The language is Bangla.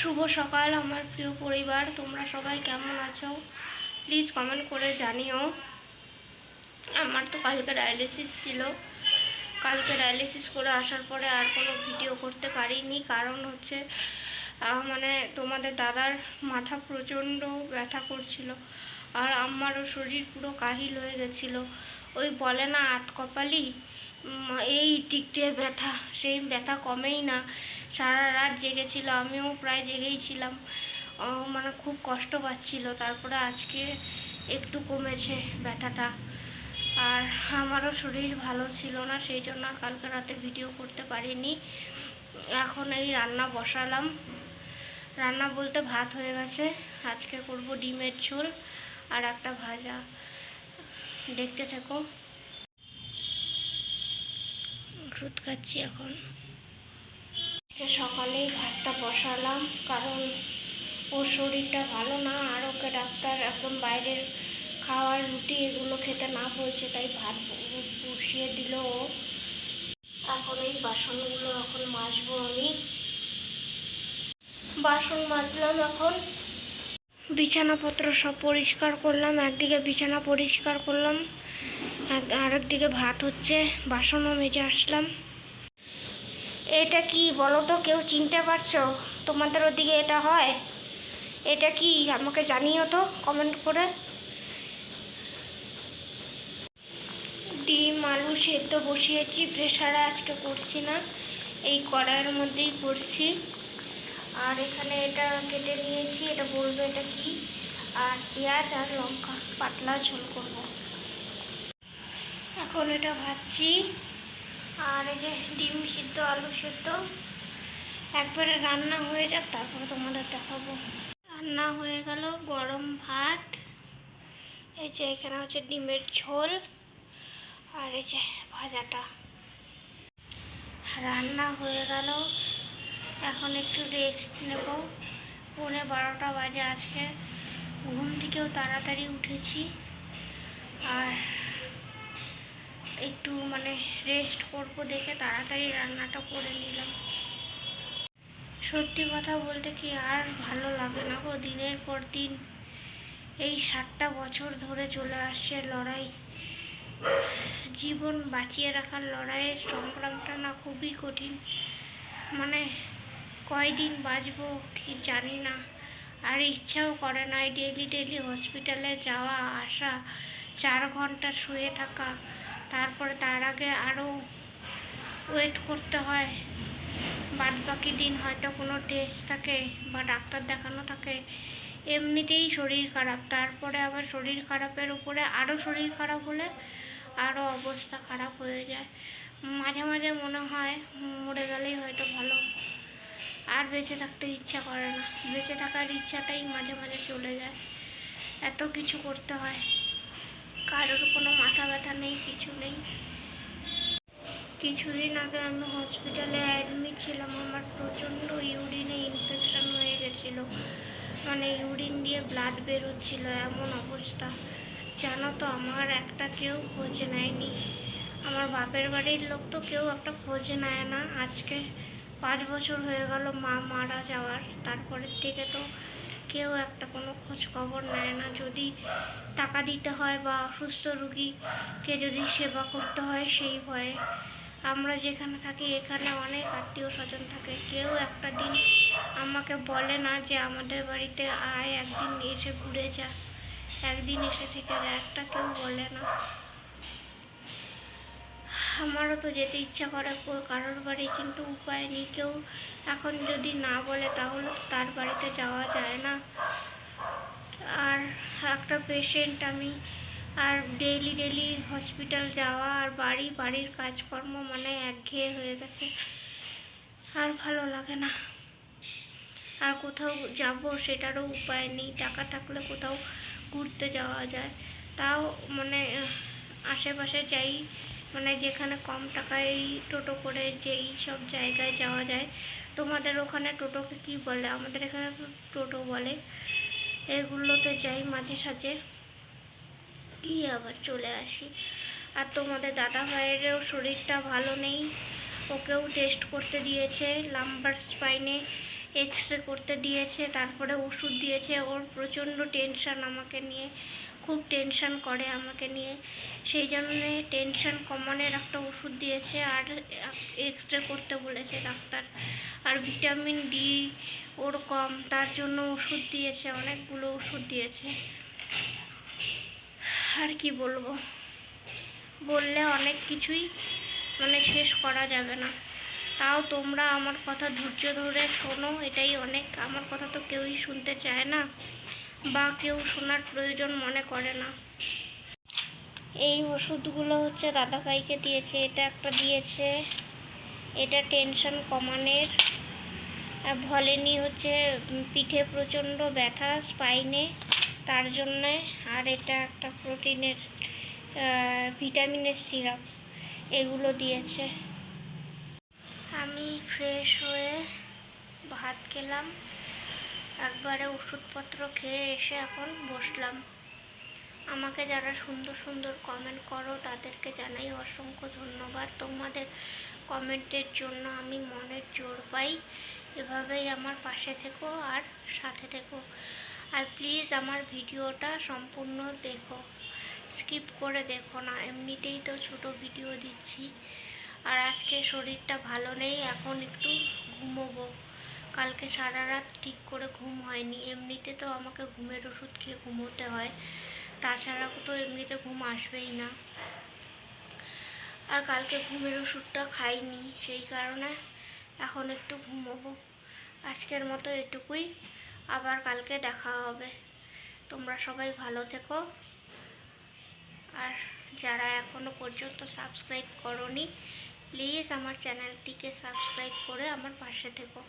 শুভ সকাল আমার প্রিয় পরিবার, তোমরা সবাই কেমন আছো? প্লিজ কমেন্ট করে জানিও। আমার তো কালকে ডায়ালিসিস ছিল। কালকে ডায়ালিসিস করে আসার পরে আর কোনো ভিডিও করতে পারিনি। কারণ হচ্ছে মানে তোমাদের দাদার মাথা প্রচণ্ড ব্যথা করছিল আর আমারও শরীর পুরো কাহিল হয়ে গেছিল। ওই বলে না আত কপালি এই দিয়ে ব্যথা, সেই ব্যথা কমেই না। সারা রাত জেগেছিল, আমিও প্রায় জেগেই ছিলাম। মানে খুব কষ্ট পাচ্ছিল, তারপরে আজকে একটু কমেছে ব্যথাটা। আর আমারও শরীর ভালো ছিল না, সেই জন্য আর কালকে রাতে ভিডিও করতে পারিনি। এখন এই রান্না বসালাম। রান্না বলতে ভাত হয়ে গেছে, আজকে করব ডিমের ঝোল আর একটা ভাজা। দেখতে থেকো। ওষুধ খাচ্ছি এখন। সকালেই ভাতটা বসালাম, কারণ ওর শরীরটা ভালো না, আর ওকে ডাক্তার এখন বাইরের খাওয়ার রুটি এগুলো খেতে না বলছে, তাই ভাত বসিয়ে দিল ও। এখন এই বাসনগুলো এখন মাজবো আমি। বাসন মাজলাম এখন। বিছানাপত্র সব পরিষ্কার করলাম, একদিকে বিছানা পরিষ্কার করলাম আরেকদিকে ভাত হচ্ছে, বাসনও মেজে আসলাম। এটা কি বলো তো, কেউ চিনতে পারছ? তোমাদের ওদিকে এটা হয়? এটা কি, আমাকে জানিও তো কমেন্ট করে। ডিম, আলু সেদ্ধ বসিয়েছি প্রেশারে আজকে করছি না, এই কড়াইয়ের মধ্যেই করছি। আর এখানে এটা কেটে নিয়েছি, এটা বলব এটা কি? আর পেঁয়াজ আর লঙ্কা, পাতলা ঝোল করব। এখন এটা ভাজছি। আর এই যে ডিম সিদ্ধ, আলু সিদ্ধ। একবারে রান্না হয়ে যাক, তারপরে তোমাদের দেখাবো। রান্না হয়ে গেল গরম ভাত। এই যে এখানে হচ্ছে ডিমের ঝোল। আর এই যে ভাজাটা। রান্না হয়ে গেল। এখন একটু রেস্ট নেব। পৌনে বারোটা বাজে আজকে। ঘুম থেকেও তাড়াতাড়ি উঠেছি। আর একটু মানে রেস্ট করব দেখে তাড়াতাড়ি রান্নাটা করে নিলাম। সত্যি কথা বলতে কি আর ভালো লাগে না গো, দিনের পর দিন এই সাতটা বছর ধরে চলে আসছে লড়াই। জীবন বাঁচিয়ে রাখার লড়াইয়ের সংগ্রামটা না খুবই কঠিন। মানে কয়দিন বাঁচবো কি জানি না। আর ইচ্ছাও করে না এই ডেলি ডেলি হসপিটালে যাওয়া, আসা। চার ঘণ্টা শুয়ে থাকা। তারপরে তার আগে আরও ওয়েট করতে হয়। বাদ বাকি দিন হয়তো কোনো টেস্ট থাকে বা ডাক্তার দেখানো থাকে। এমনিতেই শরীর খারাপ। তারপরে আবার শরীর খারাপের উপরে আরও শরীর খারাপ হলে আরও অবস্থা খারাপ হয়ে যায়। মাঝে মাঝে মনে হয় মরে গেলেই হয়তো ভালো। আর বেঁচে থাকতে ইচ্ছা করে না। বেঁচে থাকার ইচ্ছাটাই মাঝে মাঝে চলে যায়। এত কিছু করতে হয়। কারোর কোনো মাথা ব্যথা নেই, কিছু নেই। কিছুদিন আগে আমি হসপিটালে অ্যাডমিট ছিলাম, আমার প্রচণ্ড ইউরিনে ইনফেকশন হয়ে গেছিল। মানে ইউরিন দিয়ে ব্লাড বেরোচ্ছিল এমন অবস্থা। জানো তো, আমার একটা কেউ খোঁজ নেয়নি। আমার বাপের বাড়ির লোক তো কেউ একটা খোঁজ নেয় না। আজকে পাঁচ বছর হয়ে গেল মা মারা যাওয়ার। তারপরের থেকে তো কেউ একটা কোনো খোঁজ খবর নেয় না। যদি টাকা দিতে হয় বা অসুস্থ রুগীকে যদি সেবা করতে হয় সেই ভয়ে। আমরা যেখানে থাকি এখানে অনেক আত্মীয় স্বজন থাকে। কেউ একটা দিন আমাকে বলে না যে আমাদের বাড়িতে আয়, একদিন এসে ঘুরে যা, একদিন এসে থেকে একটা কেউ বলে না। আমারও তো যেতে ইচ্ছা করে কারোর বাড়ি, কিন্তু উপায় নেই। কেউ এখন যদি না বলে, তাহলে তো তার বাড়িতে যাওয়া যায় না। আর একটা পেশেন্ট আমি, আর ডেইলি ডেলি হসপিটাল যাওয়া আর বাড়ি, বাড়ির কাজকর্ম মানে একঘেয়ে হয়ে গেছে। আর ভালো লাগে না। আর কোথাও যাব সেটারও উপায় নেই। টাকা থাকলে কোথাও ঘুরতে যাওয়া যায়। তাও মানে আশেপাশে যাই মানে যেখানে কম টাকায় টোটো করে যেই সব জায়গায় যাওয়া যায়, তোমাদের ওখানে টোটোকে কি বলে? আমাদের এখানে টোটো বলে। এগুলোতে যাই মাঝে সাঝে। গিয়ে আবার চলে আসি। আর তোমাদের দাদা ভাইয়েরও শরীরটা ভালো নেই। ওকেও টেস্ট করতে দিয়েছে লাম্বার স্পাইনে এক্স রে করতে দিয়েছে, তারপরে ওষুধ দিয়েছে। ওর প্রচণ্ড টেনশান আমাকে নিয়ে, খুব টেনশান করে আমাকে নিয়ে। সেই জন্যে টেনশান কমানোর একটা ওষুধ দিয়েছে আর এক্স রে করতে বলেছে ডাক্তার। আর ভিটামিন ডি ওর কম, তার জন্য ওষুধ দিয়েছে, অনেকগুলো ওষুধ দিয়েছে। আর কি বলব? বললে অনেক কিছুই মানে শেষ করা যাবে না। তাও তোমরা আমার কথা ধৈর্য ধরে শোনো, এটাই অনেক। আমার কথা তো কেউই শুনতে চায় না বা কেউ শোনার প্রয়োজন মনে করে না। এই ওষুধগুলো হচ্ছে দাদাভাইকে দিয়েছে, এটা একটা দিয়েছে। এটা টেনশন কমানোর। ভলেনি হচ্ছে পিঠে প্রচণ্ড ব্যথা স্পাইনে তার জন্যে। আর এটা একটা প্রোটিনের ভিটামিনের সিরাপ এগুলো দিয়েছে। আমি ফ্রেশ হয়ে ভাত খেলাম। একবারে ওষুধপত্র খেয়ে এসে এখন বসলাম। আমাকে যারা সুন্দর সুন্দর কমেন্ট করো, তাদেরকে জানাই অসংখ্য ধন্যবাদ। তোমাদের কমেন্টের জন্য আমি মনের জোর পাই। এভাবেই আমার পাশে থেকো আর সাথে থেকো। আর প্লিজ আমার ভিডিওটা সম্পূর্ণ দেখো। স্কিপ করে দেখো না। এমনিতেই তো ছোট ভিডিও দিচ্ছি। আর আজকে শরীরটা ভালো নেই, এখন একটু ঘুমোবো। কালকে সারা রাত ঠিক করে ঘুম হয়নি, এমনিতে তো আমাকে ঘুমের ওষুধ খেয়ে ঘুমোতে হয় তাছাড়া তো এমনিতে ঘুম আসবেই না। আর কালকে ঘুমের ওষুধটা খাইনি, সেই কারণে এখন একটু ঘুমোবো। আজকের মতো এটুকুই, আবার কালকে দেখা হবে। তোমরা সবাই ভালো থেকো। আর যারা এখনও পর্যন্ত সাবস্ক্রাইব করনি প্লিজ আমার চ্যানেলটিকে সাবস্ক্রাইব করে আমার পাশে থেকো।